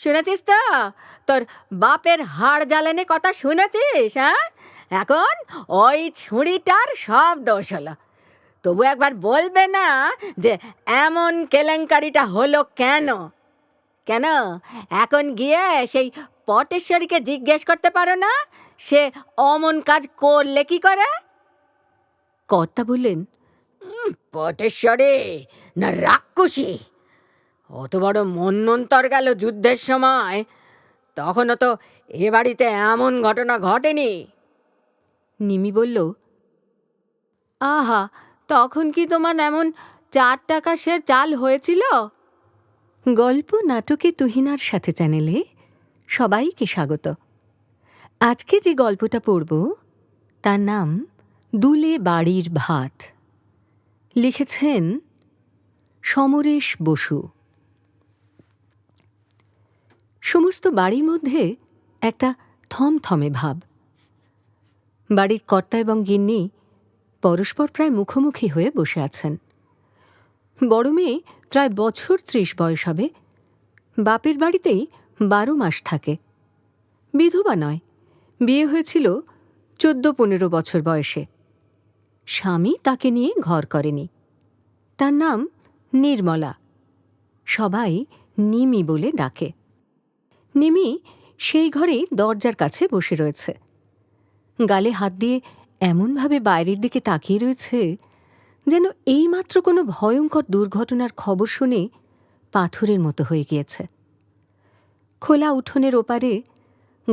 শুনেছিস তো? তোর বাপের হাড় জ্বালানি কথা শুনেছিস হ্যাঁ? এখন ওই ছুরিটার সব দোষ হলো। তবু একবার বলবে না যে এমন কেলেঙ্কারিটা হলো কেন? কেন? এখন গিয়ে সেই পটেশ্বরীকে জিজ্ঞেস করতে পারো না? সে অমন কাজ করলে কি করে? কর্তা বললেন "উম, পটেশ্বরী না রাক্ষসী? অত বড় মন্নন্তর গেল যুদ্ধের সময়। তখনও তো এ বাড়িতে এমন ঘটনা ঘটেনি। নিমি বলল আহা তখন কি তোমার এমন চার টাকা সের চাল হয়েছিল? গল্প নাটকে তুহিনার সাথে চ্যানেলে সবাইকে স্বাগত। আজকে যে গল্পটা পড়ব তার নাম দুলে বাড়ির ভাত। লিখেছেন সমরেশ বসু। সমস্ত বাড়ির মধ্যে একটা থমথমে ভাব। বাড়ির কর্তা এবং গিন্নি পরস্পর প্রায় মুখোমুখি হয়ে বসে আছেন। বড় মেয়ে প্রায় বছর ত্রিশ বয়স হবে। বাপের বাড়িতেই বারো মাস থাকে। বিধবা নয়, বিয়ে হয়েছিল চোদ্দ পনেরো বছর বয়সে। স্বামী তাকে নিয়ে ঘর করেনি। তার নাম নির্মলা। সবাই নিমি বলে ডাকে। নিমি সেই ঘরেই দরজার কাছে বসে রয়েছে। গালে হাত দিয়ে এমনভাবে বাইরের দিকে তাকিয়ে রয়েছে যেন এইমাত্র কোনো ভয়ঙ্কর দুর্ঘটনার খবর শুনে পাথরের মতো হয়ে গিয়েছে। খোলা উঠোনের ওপারে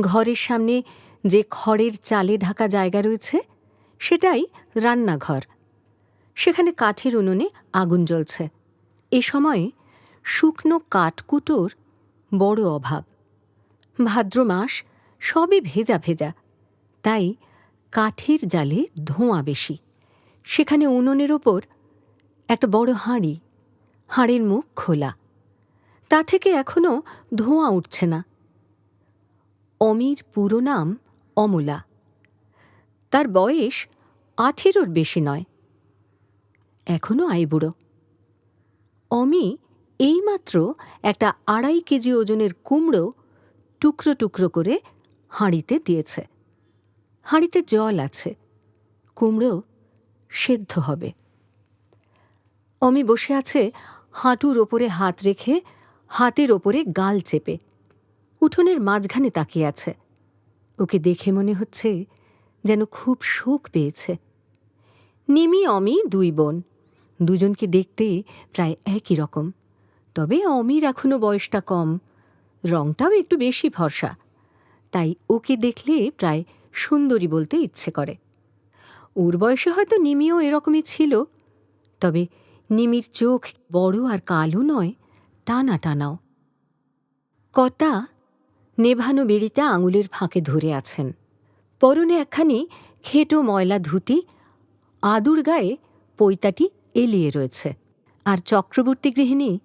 ঘরের সামনে যে খড়ের চালে ঢাকা জায়গা রয়েছে, সেটাই রান্নাঘর। সেখানে কাঠের উনুনে আগুন জ্বলছে। এ সময়ে শুকনো কাঠকুটোর বড় অভাব। ভাদ্র মাস সবই ভেজা ভেজা, তাই কাঠের জালে ধোঁয়া বেশি। সেখানে উনুনের ওপর একটা বড় হাঁড়ি, হাঁড়ির মুখ খোলা। তা থেকে এখনও ধোঁয়া উঠছে না। অমির পুরো নাম অমলা। তার বয়স আঠেরোর বেশি নয়। এখনও আইবুড়ো অমি এইমাত্র একটা আড়াই কেজি ওজনের কুমড়ো টুকরো টুকরো করে হাঁড়িতে দিয়েছে। হাঁড়িতে জল আছে, কুমড়ো সেদ্ধ হবে। অমি বসে আছে হাঁটুর ওপরে হাত রেখে হাতের ওপরে গাল চেপে। উঠোনের মাঝখানে তাকিয়ে আছে। ওকে দেখে মনে হচ্ছে যেন খুব শোক পেয়েছে। নিমি, অমি দুই বোন, দুজনকে দেখতে প্রায় একই রকম। তবে অমির এখনও বয়সটা কম। রংটাও একটু বেশি ভরসা তাই ওকে দেখলে প্রায় সুন্দরী বলতে ইচ্ছে করে। ওর বয়সে হয়তো নিমিও এরকমই ছিল, তবে নিমির চোখ বড় আর কালো নয়, টানা টানাও। কর্তা নেভানো বেড়িটা আঙুলের ফাঁকে ধরে আছেন। পরনে একখানি খেটো ময়লা ধুতি, আদুর গায়ে পৈতাটি এলিয়ে রয়েছে। আর চক্রবর্তী গৃহিণী,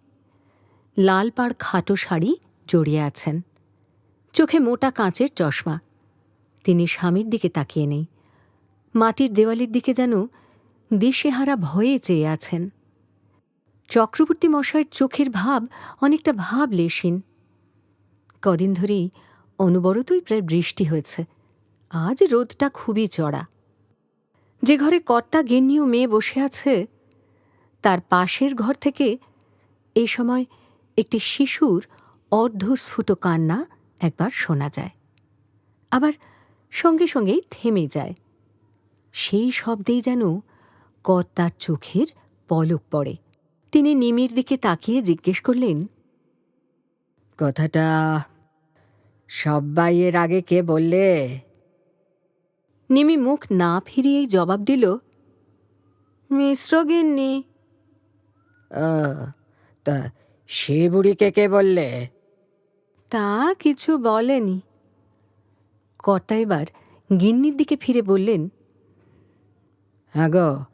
লাল পাড় খাটো শাড়ি জড়িয়ে আছেন। চোখে মোটা কাঁচের চশমা। তিনি স্বামীর দিকে তাকিয়ে নেই। মাটির দেওয়ালের দিকে যেন দিশেহারা ভয়ে চেয়ে আছেন। চক্রবর্তী মশাইয়ের চোখের ভাব অনেকটা ভাব লেশিন কদিন ধরেই অনবরতই প্রায় বৃষ্টি হয়েছে। আজ রোদটা খুবই চড়া। যে ঘরে কর্তা, গিন্নি ও মেয়ে বসে আছে, তার পাশের ঘর থেকে এই সময় একটি শিশুর অর্ধস্ফুট কান্না একবার শোনা যায়। আবার সঙ্গে সঙ্গেই থেমে যায়। সেই শব্দেই যেন কর্তার চোখের পলক পড়ে। তিনি নিমির দিকে তাকিয়ে জিজ্ঞেস করলেন কথাটা সব্বাইয়ের আগে কে বললে? নিমি মুখ না ফিরিয়েই জবাব দিল মিশ্র গিন্নি। তা সে বুড়িকে কে বললে? তা কিছু বলেনি। কর্তা এবার গিন্নির দিকে ফিরে বললেন হ্যাঁ গো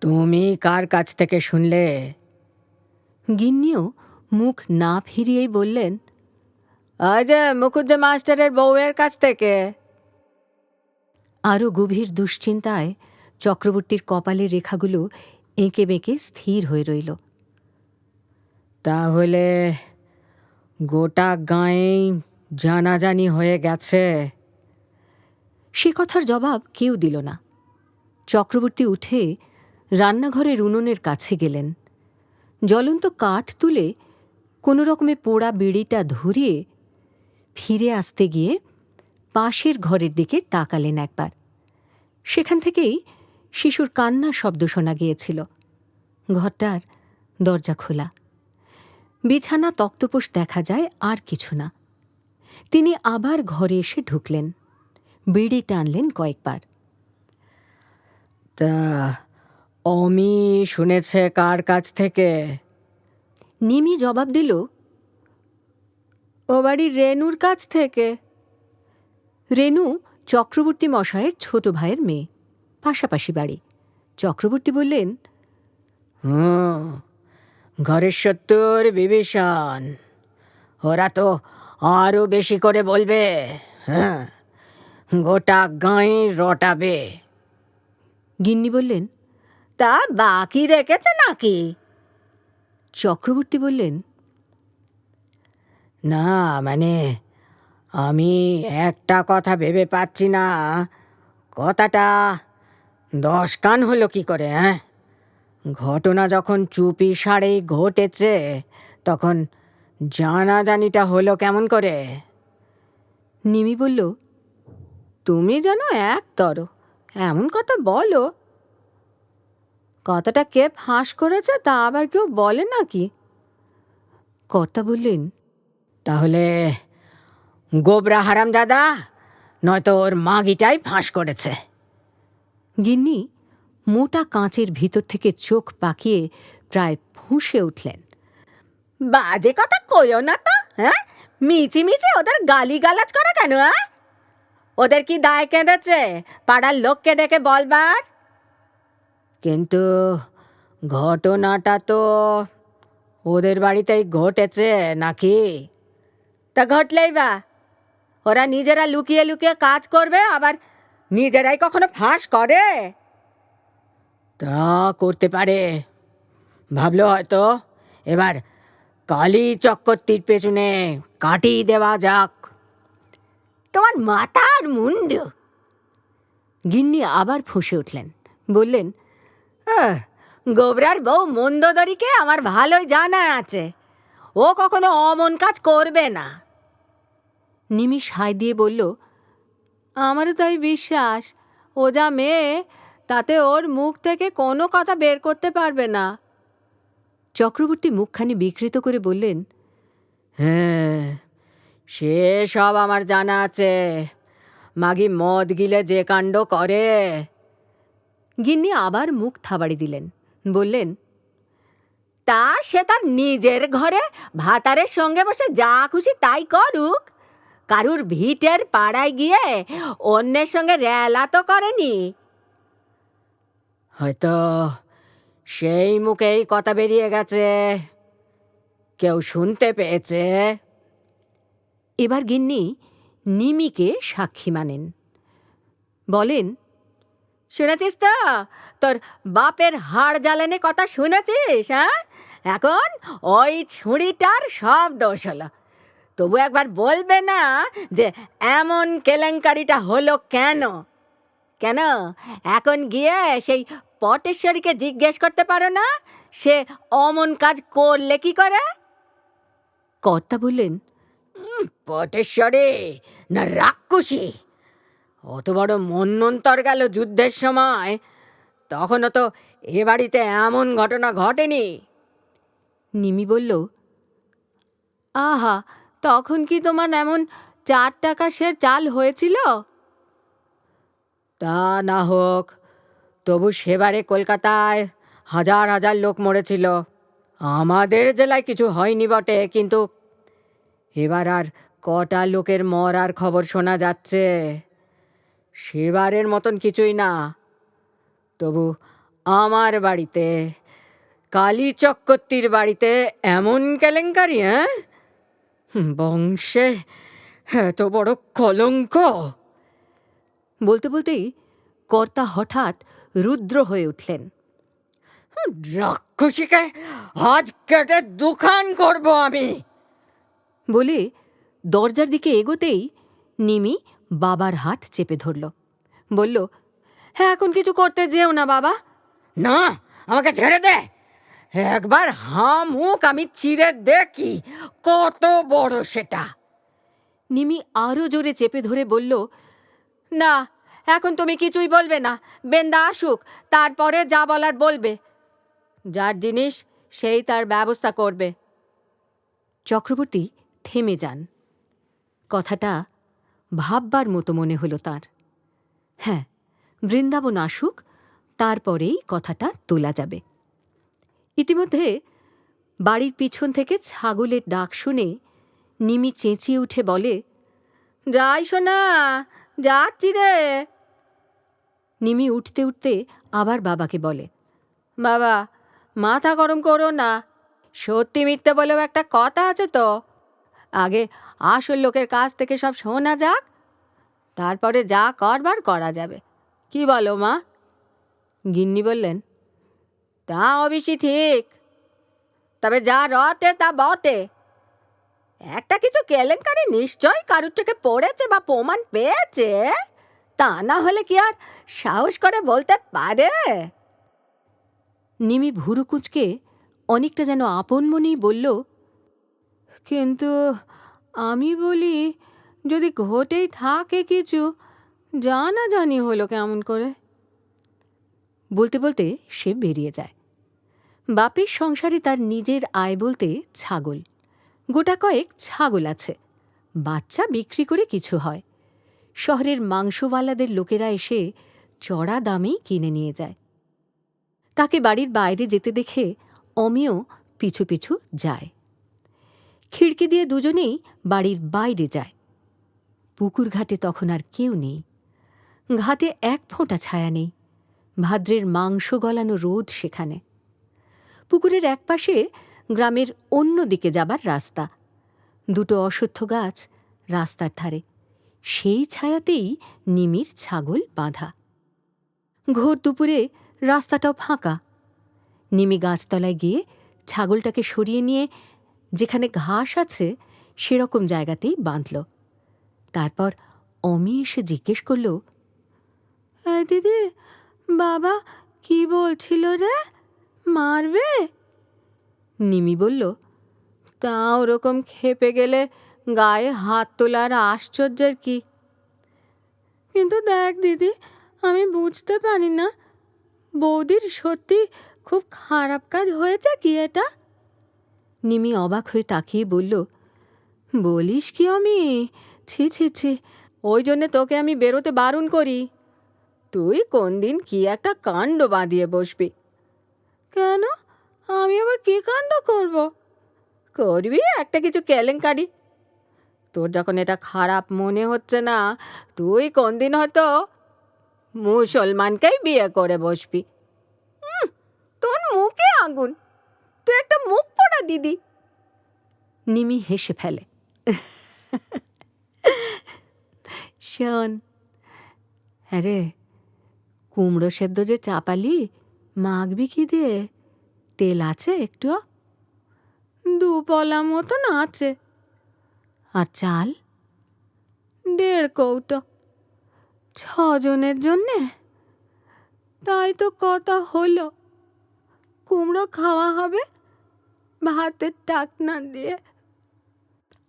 তুমি কার কাছ থেকে শুনলে? গিন্নিও মুখ না ফিরিয়েই বললেন আজ মুকুজ্জ মাস্টারের বউয়ের কাছ থেকে। আরও গভীর দুশ্চিন্তায় চক্রবর্তীর কপালের রেখাগুলো এঁকে বেঁকে স্থির হয়ে রইল। তাহলে গোটা গাঁয়েই জানাজানি হয়ে গেছে। সে কথার জবাব কেউ দিল না। চক্রবর্তী উঠে রান্নাঘরের উনুনের কাছে গেলেন। জ্বলন্ত কাঠ তুলে কোনো রকমে পোড়া বিড়িটা ধরিয়ে ফিরে আসতে গিয়ে পাশের ঘরের দিকে তাকালেন একবার। সেখান থেকেই শিশুর কান্নার শব্দ শোনা গিয়েছিল। ঘরটার দরজা খোলা। বিছানা তক্তপোষ দেখা যায় আর কিছু না। তিনি আবার ঘরে এসে ঢুকলেন। বিড়ি টানলেন কয়েকবার। তা অমি শুনেছে কার কাছ থেকে? নিমি জবাব দিল ও বাড়ি রেনুর কাছ থেকে। রেনু চক্রবর্তী মশায়ের ছোট ভাইয়ের মেয়ে পাশাপাশি বাড়ি। চক্রবর্তী বললেন হুম। ঘরের সত্তর বিভীষণ। ওরা তো আরও বেশি করে বলবে হ্যাঁ গোটা গাঁয়ে রটাবে। গিন্নি বললেন তা বাকি রেখেছে নাকি? চক্রবর্তী বললেন না মানে আমি একটা কথা ভেবে পাচ্ছি না। কথাটা দশ কান হলো কি করে হ্যাঁ? ঘটনা যখন চুপি সারেই ঘটেছে তখন জানাজানিটা হলো কেমন করে? নিমি বলল তুমি যেন একতর এমন কথা বলো। কথাটা কে ফাঁস করেছে তা আবার কেউ বলে নাকি? কর্তা বললেন তাহলে গোবরা হারাম দাদা নয়তো ওর মাগিটাই ফাঁস করেছে। গিন্নি মোটা কাঁচের ভিতর থেকে চোখ পাকিয়ে প্রায় ফুঁসে উঠলেন। বাজে কথা কইও না তো হ্যাঁ? মিচি মিচি ওদের গালি গালাজ করা কেন হ্যাঁ? ওদের কি দায় কেঁদেছে? পাড়ার লোককে ডেকে বলবার? কিন্তু ঘটনাটা তো ওদের বাড়িতেই ঘটেছে নাকি? তা ঘটলেই বা। ওরা নিজেরা লুকিয়ে লুকিয়ে কাজ করবে, আবার নিজেরাই কখনো ফাঁস করে? তা করতে পারে। ভাবলো হয়তো এবার কালী চক্করটির পেছনে কাটি দেওয়া যাক। তোমার মাথার মুন্ডু। গিন্নি আবার ফুঁসে উঠলেন। বললেন "আহ, গোবরার বউ মন্দদরিকে আমার ভালোই জানা আছে। ও কখনো অমন কাজ করবে না। নিমি সাই দিয়ে বলল আমারও তাই বিশ্বাস। ও যা মেয়ে তাতে ওর মুখ থেকে কোনো কথা বের করতে পারবে না। চক্রবর্তী মুখখানি বিকৃত করে বললেন হ্যাঁ সে সব আমার জানা আছে। মাগি মদ গিলে যে কাণ্ড করে। গিন্নি আবার মুখ থাবাড়ি দিলেন, বললেন, তা সে তার নিজের ঘরে ভাতারের সঙ্গে বসে যা খুশি তাই করুক। কারুর ভিটের পাড়ায় গিয়ে অন্যের সঙ্গে রেলা তো করেনি। হয়তো সেই মুখেই কথা বেরিয়ে গেছে। কেউ শুনতে পেয়েছে। এবার গিন্নি নিমিকে সাক্ষী মানেন। বলেন, শুনেছিস তো? তোর বাপের হাড় জ্বালানে কথা শুনেছিস হ্যাঁ? এখন ওই ছুরিটার সব দোষ হলো। তবু একবার বলবে না যে এমন কেলেঙ্কারিটা হলো কেন? কেন? এখন গিয়ে সেই পটেশ্বরীকে জিজ্ঞেস করতে পারো না? সে অমন কাজ করলে কি করে? কর্তা বললেন পটেশ্বরে না রাক্ষসী? অত বড় মন্নন্তর গেল যুদ্ধের সময়। তখনও তো এ বাড়িতে এমন ঘটনা ঘটেনি। নিমি বলল আহা তখন কি তোমার এমন চার টাকা সের চাল হয়েছিল? তা না হোক, তবু সেবারে কলকাতায় হাজার হাজার লোক মরেছিল। আমাদের জেলায় কিছু হয়নি বটে, কিন্তু এবার আর কটা লোকের মরার খবর শোনা যাচ্ছে। সেবারের মতন কিছুই না। তবু আমার বাড়িতে, কালী চক্রবর্তীর বাড়িতে এমন কেলেঙ্কারি হ্যাঁ? বংশে এত বড় কলঙ্ক! বলতে বলতেই কর্তা হঠাৎ রুদ্র হয়ে উঠলেন। রাক্ষসীকে আজ কেটে দুখান করব আমি। বলে দরজার দিকে এগোতেই নিমি বাবার হাত চেপে ধরল। বলল হ্যাঁ এখন কিছু করতে যেও না বাবা। না আমাকে ছেড়ে দে। একবার হাঁ মুখ আমি চিরে দেখি কত বড় সেটা। নিমি আরও জোরে চেপে ধরে বলল না এখন তুমি কিছুই বলবে না। বেন্দা আসুক, তারপরে যা বলার বলবে। যার জিনিস, সেই তার ব্যবস্থা করবে। চক্রবর্তী থেমে যান। কথাটা ভাববার মতো মনে হলো তার। হ্যাঁ বৃন্দাবন আসুক, তারপরেই কথাটা তোলা যাবে। ইতিমধ্যে বাড়ির পিছন থেকে ছাগলের ডাক শুনে নিমি চেঁচিয়ে উঠে বলে, যাই শোনা যাচ্ছি রে। নিমি উঠতে উঠতে আবার বাবাকে বলে, বাবা, মাথা গরম করো না। সত্যি মিথ্যে বলেও একটা কথা আছে তো। আগে আসল লোকের কাছ থেকে সব শোনা যাক, তারপরে যা করবার করা যাবে। কি বলো মা? গিন্নি বললেন, তা অবশ্যই ঠিক। তবে যা রটে তা বটে। একটা কিছু কেলেঙ্কারি নিশ্চয় কারুর থেকে পড়েছে বা প্রমাণ পেয়েছে? তা না হলে কি আর সাহস করে বলতে পারে? নিমি ভুরু কুচকে অনেকটা যেন আপন মনেই বলল, কিন্তু আমি বলি, যদি ঘটেই থাকে কিছু, জানা জানি হলো কেমন করে? বলতে বলতে সে বেরিয়ে যায়। বাপের সংসারে তার নিজের আয় বলতে ছাগল। গোটা কয়েক ছাগল আছে। বাচ্চা বিক্রি করে কিছু হয়। শহরের মাংসওয়ালাদের লোকেরা এসে চড়া দামেই কিনে নিয়ে যায়। তাকে বাড়ির বাইরে যেতে দেখে অমিও পিছু পিছু যায়। খিড়কি দিয়ে দুজনেই বাড়ির বাইরে যায়। পুকুর ঘাটে তখন আর কেউ নেই। ঘাটে এক ফোঁটা ছায়া নেই। ভাদ্রের মাংস গলানো রোদ সেখানে। পুকুরের একপাশে গ্রামের অন্য দিকে যাবার রাস্তা। দুটো অশ্বত্থ গাছ রাস্তার ধারে। সেই ছায়াতেই নিমির ছাগল বাঁধা। ঘোর দুপুরে রাস্তাটাও ফাঁকা। নিমি গাছতলায় গিয়ে ছাগলটাকে সরিয়ে নিয়ে যেখানে ঘাস আছে সেরকম জায়গাতেই বাঁধল। তারপর অমি এসে জিজ্ঞেস করল দিদি, বাবা কি বলছিল রে? মারবে? নিমি বলল, তা ওরকম খেপে গেলে গায়ে হাত তোলার আশ্চর্যের কি? কিন্তু দেখ দিদি, আমি বুঝতে পারি না। বৌদির সত্যি খুব খারাপ কাজ হয়েছে কি এটা? নিমি অবাক হয়ে তাকিয়ে বলল, বলিস কি আমি? ছি ছি ছি, ওই জন্যে তোকে আমি বেরোতে বারণ করি। তুই কোন দিন কি একটা কাণ্ড বাঁধিয়ে বসবি? কেন? আমি আবার কি কাণ্ড করব? করবি একটা কিছু কেলেঙ্কারি? তোর যখন এটা খারাপ মনে হচ্ছে না, তুই কোন দিন হয়তো মুসলমানকেই বিয়ে করে বসবি। তোর মুখে আগুন। তুই একটা মুখ পোড়া দিদি। নিমি হেসে ফেলে। শোন, আরে কুমড়ো সেদ্ধ যে চাপালি, মাখবি কি দিয়ে? তেল আছে একটু দু পলা মতন আছে। আর চাল? দেড় কৌটো। ছজনের জন্যে? তাই তো কথা হলো। কুমড়ো খাওয়া হবে ভাতের টাকনা দিয়ে।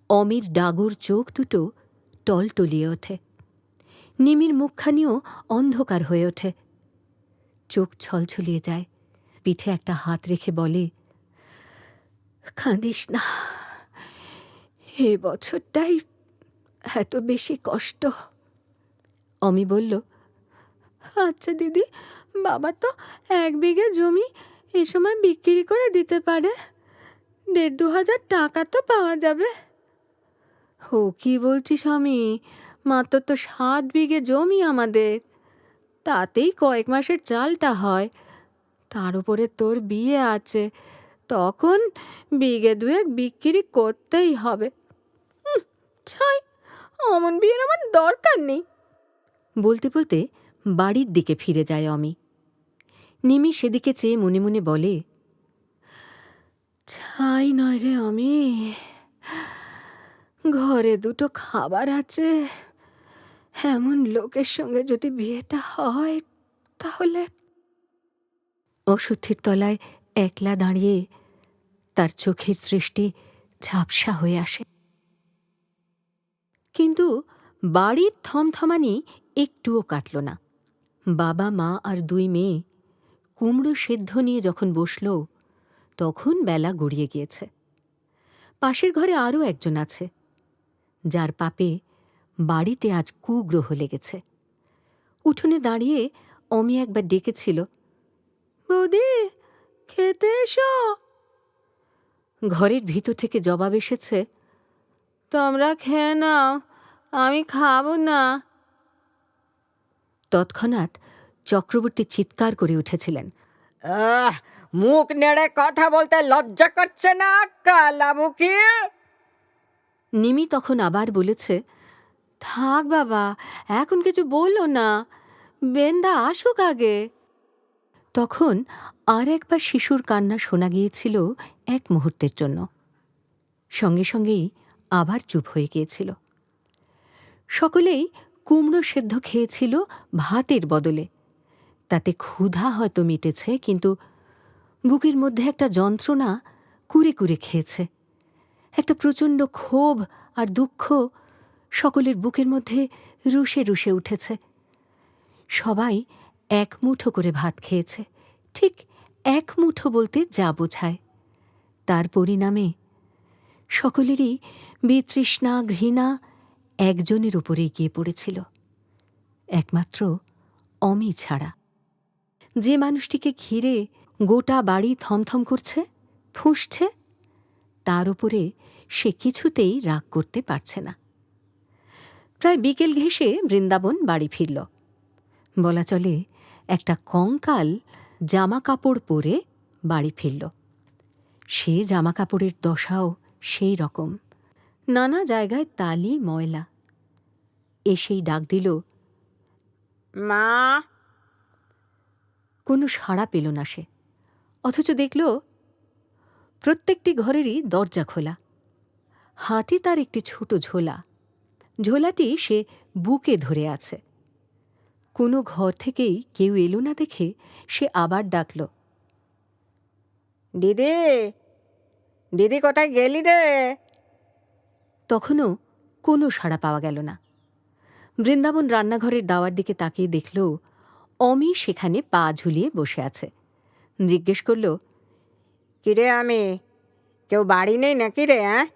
অমির ডাগর চোখ দুটো টলটলিয়ে ওঠে। নিমির মুখখানিও অন্ধকার হয়ে ওঠে। চোখ ছলছলিয়ে যায়। পিঠে একটা হাত রেখে বলে কাঁদিস না। এ বছরটাই এত বেশি কষ্ট। অমি বলল আচ্ছা দিদি, বাবা তো এক বিঘে জমি এ সময় বিক্রি করে দিতে পারে। দেড় দু হাজার টাকা তো পাওয়া যাবে। ও কি বলছিস আমি মাত্র তো সাত বিঘে জমি আমাদের। তাতেই কয়েক মাসের চালটা হয়। তার উপরে তোর বিয়ে আছে। তখন বিঘে দুয়েক বিক্রি করতেই হবে। ছাই, অমন বিয়ের আমার দরকার নেই। বলতে বলতে বাড়ির দিকে ফিরে যায় অমি। নিমি সেদিকে চেয়ে মনে মনে বলে, ছাই নয় রে অমি, ঘরে দুটো খাবার আছে। এমন লোকের সঙ্গে যদি বিয়েটা হয়, তাহলে? অসুস্থির তলায় একলা দাঁড়িয়ে তার চোখের সৃষ্টি ঝাপসা হয়ে আসে। কিন্তু বাড়ির থমথমানি একটুও কাটল না। বাবা, মা আর দুই মেয়ে কুমড়ো সেদ্ধ নিয়ে যখন বসল, তখন বেলা গড়িয়ে গিয়েছে। পাশের ঘরে আরও একজন আছে, যার পাপে বাড়িতে আজ কুগ্রহ লেগেছে। উঠোনে দাঁড়িয়ে অমি একবার ডেকেছিল, বৌদি, খেতে এসো? ঘরের ভিতর থেকে জবাব এসেছে তোমরা খেয়ে নাও আমি খাব না। তৎক্ষণাৎ চক্রবর্তী চিৎকার করে উঠেছিলেন। আহ, মুখ নেড়ে কথা বলতে লজ্জা করছে না কালামুখী? নিমি তখন আবার বলেছে থাক বাবা এখন কিছু বলল না। বেন্দা আসুক আগে। তখন আর একবার শিশুর কান্না শোনা গিয়েছিল এক মুহূর্তের জন্য। সঙ্গে সঙ্গেই আবার চুপ হয়ে গিয়েছিল। সকলেই কুমড়ো সেদ্ধ খেয়েছিল ভাতের বদলে। তাতে ক্ষুধা হয়তো মিটেছে, কিন্তু বুকের মধ্যে একটা যন্ত্রণা কুরে কুরে খেয়েছে। একটা প্রচণ্ড ক্ষোভ আর দুঃখ সকলের বুকের মধ্যে রুষে রুষে উঠেছে। সবাই এক মুঠো করে ভাত খেয়েছে। ঠিক এক মুঠো বলতে যা বোঝায়। তার পরিণামে সকলেরই বিতৃষ্ণা, ঘৃণা একজনের উপরেই গিয়ে পড়েছিল। একমাত্র অমি ছাড়া। যে মানুষটিকে ঘিরে গোটা বাড়ি থমথম করছে, ফুঁসছে, তার উপরে সে কিছুতেই রাগ করতে পারছে না। প্রায় বিকেল ঘেঁষে বৃন্দাবন বাড়ি ফিরল। বলা চলে একটা কঙ্কাল জামা কাপড় পরে বাড়ি ফিরল। সে জামা কাপড়ের দশাও সেই রকম। নানা জায়গায় তালি, ময়লা। এসেই ডাক দিল, মা! কোনো সাড়া পেল না সে। অথচ দেখল, প্রত্যেকটি ঘরেরই দরজা খোলা। হাতে তার একটি ছোট ঝোলা। ঝোলাটি সে বুকে ধরে আছে। কোনো ঘর থেকেই কেউ এলো না দেখে সে আবার ডাকল, দিদি! দিদি কোথায় গেলি রে? তখনও কোনো সাড়া পাওয়া গেল না। বৃন্দাবন রান্নাঘরের দাওয়ার দিকে তাকিয়ে দেখল অমি সেখানে পা ঝুলিয়ে বসে আছে। জিজ্ঞেস করল কিরে আমি কেউ বাড়ি নেই নাকি রে হ্যাঁ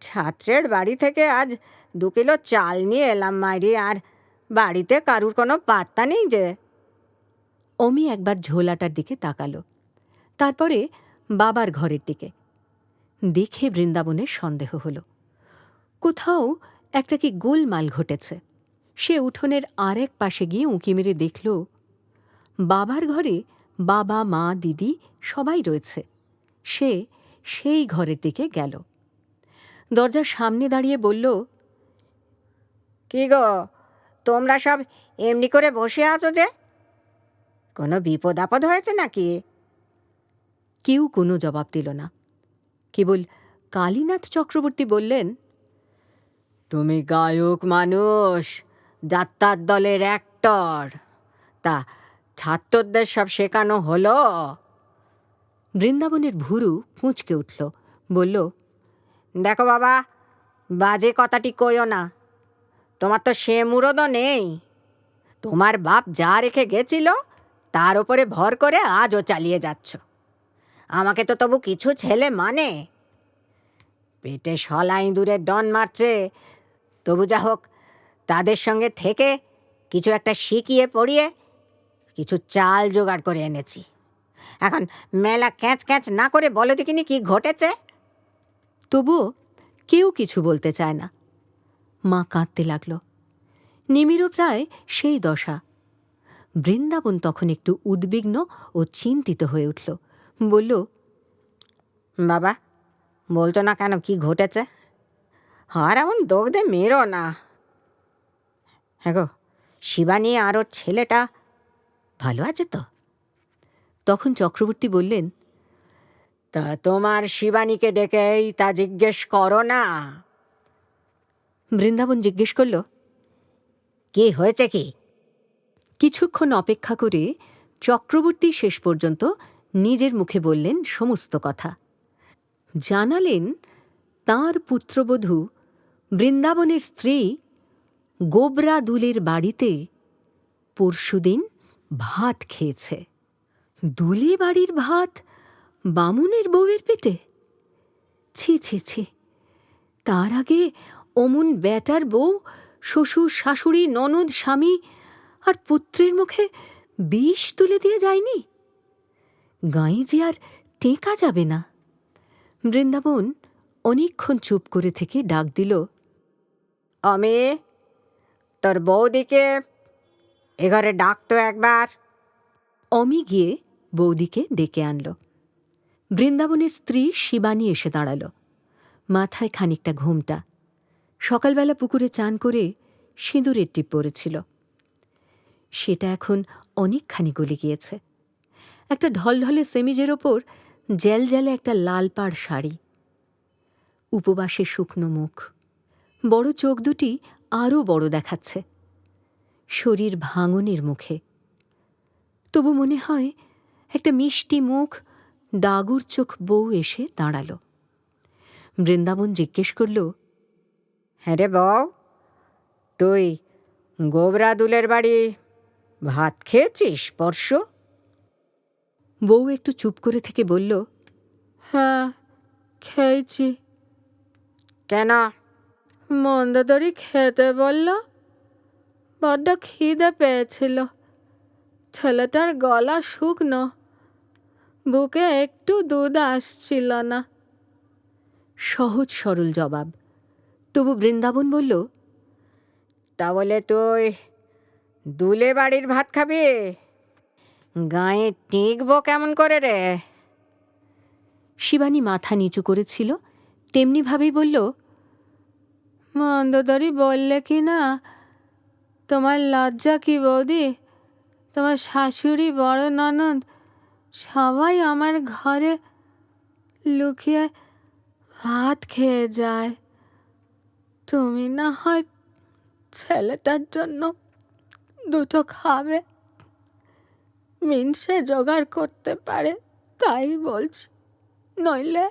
ছাত্রের বাড়ি থেকে আজ দু কিলো চাল নিয়ে এলাম মাইরি আর বাড়িতে কারুর কোনো পাত্তা নেই যে? অমি একবার ঝোলাটার দিকে তাকালো। তারপরে বাবার ঘরের দিকে। দেখে বৃন্দাবনের সন্দেহ হলো। কোথাও একটা কি গোলমাল ঘটেছে। সে উঠোনের আরেক পাশে গিয়ে উঁকি মেরে দেখল বাবার ঘরে বাবা মা দিদি সবাই রয়েছে। সে সেই ঘরের দিকে গেল। দরজার সামনে দাঁড়িয়ে বলল কি গো তোমরা সব এমনি করে বসে আছো যে? কোনো বিপদ আপদ হয়েছে নাকি? কেউ কোনো জবাব দিল না। কেবল কালীনাথ চক্রবর্তী বললেন তুমি গায়ক মানুষ যাত্রার দলের অ্যাক্টর তা ছাত্রদের সব শেখানো হলো? বৃন্দাবনের ভুরু কুঁচকে উঠল বলল দেখো বাবা বাজে কথাটি কইও না। তোমার তো সে মুরদও নেই। তোমার বাপ যা রেখে গেছিল তার উপরে ভর করে আজও চালিয়ে যাচ্ছ। আমাকে তো তবু কিছু ছেলে মানে। পেটে শলা ইঁদুরের ডন মারছে তবু যা হোক তাদের সঙ্গে থেকে কিছু একটা শিখিয়ে পড়িয়ে কিছু চাল জোগাড় করে এনেছি। এখন মেলা ক্যাঁচ ক্যাঁচ না করে বলো দেখিনি কি ঘটেছে? তবুও কেউ কিছু বলতে চায় না। মা কাঁদতে লাগল। নিমিরও প্রায় সেই দশা। বৃন্দাবন তখন একটু উদ্বিগ্ন ও চিন্তিত হয়ে উঠল। বলল বাবা বলতো না কেন কি ঘটেছে? আর এমন দোগদে মেরো না। হ্যাঁ গো শিবানী আর ওর ছেলেটা ভালো আছে তো? তখন চক্রবর্তী বললেন, তা তোমার শিবানীকে ডেকেই তা জিজ্ঞেস করো না। বৃন্দাবন জিজ্ঞেস করল, কি হয়েছে কি? কিছুক্ষণ অপেক্ষা করে চক্রবর্তী শেষ পর্যন্ত নিজের মুখে বললেন সমস্ত কথা। জানালেন তাঁর পুত্রবধূ বৃন্দাবনের স্ত্রী গোবরা দুলের বাড়িতে পরশুদিন ভাত খেয়েছে। দুলি বাড়ির ভাত বামুনের বউয়ের পেটে? ছি ছি ছি। তার আগে অমুন ব্যাটার বউ, শ্বশুর, শাশুড়ি, ননদ, স্বামী আর পুত্রের মুখে বিষ তুলে দিয়ে যায়নি? গাঁয়ে যে আর টেকা যাবে না। বৃন্দাবন অনেকক্ষণ চুপ করে থেকে ডাক দিল আমি তোর বৌদিকে এঘরে ডাকতো একবার। অমি গিয়ে বৌদিকে ডেকে আনল। বৃন্দাবনের স্ত্রী শিবানী এসে দাঁড়াল। মাথায় খানিকটা ঘুমটা। সকালবেলা পুকুরে চান করে সিঁদুরের টিপ পড়েছিল। সেটা এখন অনেকখানি গলে গিয়েছে। একটা ঢলঢলে সেমিজের ওপর জ্যালজ্যালে একটা লাল পাড় শাড়ি। উপবাসে শুকনো মুখ। বড় চোখ দুটি আরও বড় দেখাচ্ছে। শরীর ভাঙনের মুখে। তবু মনে হয় একটা মিষ্টি মুখ ডাগুর চোখ বউ এসে দাঁড়াল। বৃন্দাবন জিজ্ঞেস করল হ্যাঁ রে বউ তুই গোবরা দুলের বাড়ি ভাত খেয়েছিস পরশু? বউ একটু চুপ করে থেকে বলল হ্যাঁ খেয়েছি। কেন? মন্দদরি খেতে বলল বড্ড খিদে পেয়েছিল। ছেলেটার গলা শুকনো বুকে একটু দুধ আসছিল না। সহজ সরল জবাব। তবু বৃন্দাবন বলল তা বলে তুই দুলে বাড়ির ভাত খাবি? গায়ে টিকবো কেমন করে রে? শিবানী মাথা নিচু করেছিল তেমনি তেমনিভাবেই বলল মন্দদরি বললে কি না? তোমার লজ্জা কি বৌদি? তোমার শাশুড়ি বড় ননদ সবাই আমার ঘরে লুকিয়ে ভাত খেয়ে যায়। তুমি না হয় ছেলেটার জন্য দুটো খাবে। মিনসে জোগাড় করতে পারে, তাই বলছি। নইলে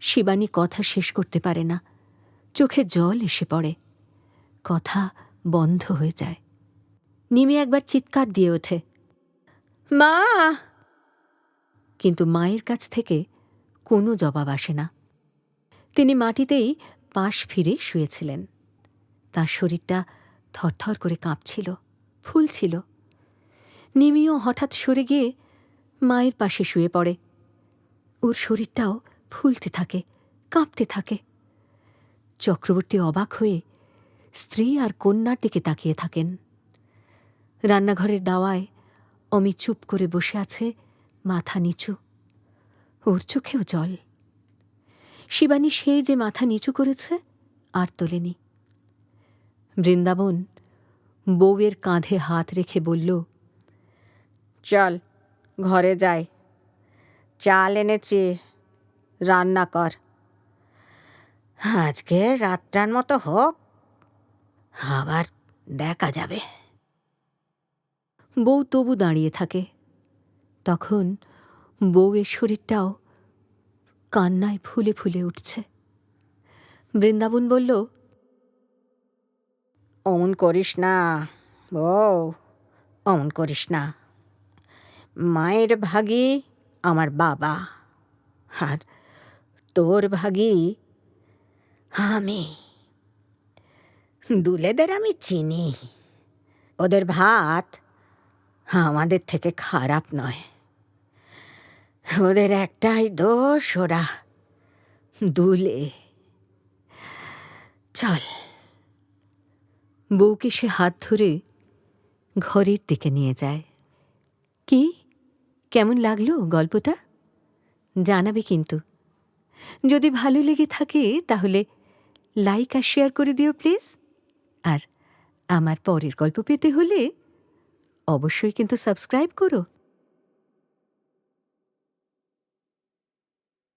শিবানী কথা শেষ করতে পারে না। চোখে জল এসে পড়ে। কথা বন্ধ হয়ে যায়। নিমে একবার চিৎকার দিয়ে ওঠে, মা! কিন্তু মায়ের কাছ থেকে কোনো জবাব আসে না। তিনি মাটিতেই পাশ ফিরে শুয়েছিলেন। তার শরীরটা থরথর করে কাঁপছিল, ফুলছিল। নিমিও হঠাৎ সরে গিয়ে মায়ের পাশে শুয়ে পড়ে। ওর শরীরটাও ফুলতে থাকে, কাঁপতে থাকে। চক্রবর্তী অবাক হয়ে স্ত্রী আর কন্যার দিকে তাকিয়ে থাকেন। রান্নাঘরের দাওয়ায় অমি চুপ করে বসে আছে মাথা নিচু। ওর চোখেও জল। শিবানী সেই যে মাথা নিচু করেছে আর তোলেনি। বৃন্দাবন বউয়ের কাঁধে হাত রেখে বলল, চল, ঘরে যাই। চাল এনেছি। রান্না কর। আজকে রাতটার মতো হোক আবার দেখা যাবে। বউ তবু দাঁড়িয়ে থাকে। তখন বউয়ের শরীরটাও কান্নায় ফুলে ফুলে উঠছে। বৃন্দাবন বলল অমন করিস না ও অমন করিস না। মায়ের ভাগী আমার বাবা। আর তোর ভাগী? আমি। দুলেদের আমি চিনি। ওদের ভাত আমাদের থেকে খারাপ নয়। ওদের একটাই দোষ ওরা দুলে। চল। বউকে সে হাত ধরে ঘরের দিকে নিয়ে যায়। কি? কেমন লাগল গল্পটা? জানাবে কিন্তু। যদি ভালো লেগে থাকে, তাহলে লাইক আর শেয়ার করে দিও প্লিজ আর আমার পরের গল্প পেতে হলে অবশ্যই কিন্তু সাবস্ক্রাইব করো।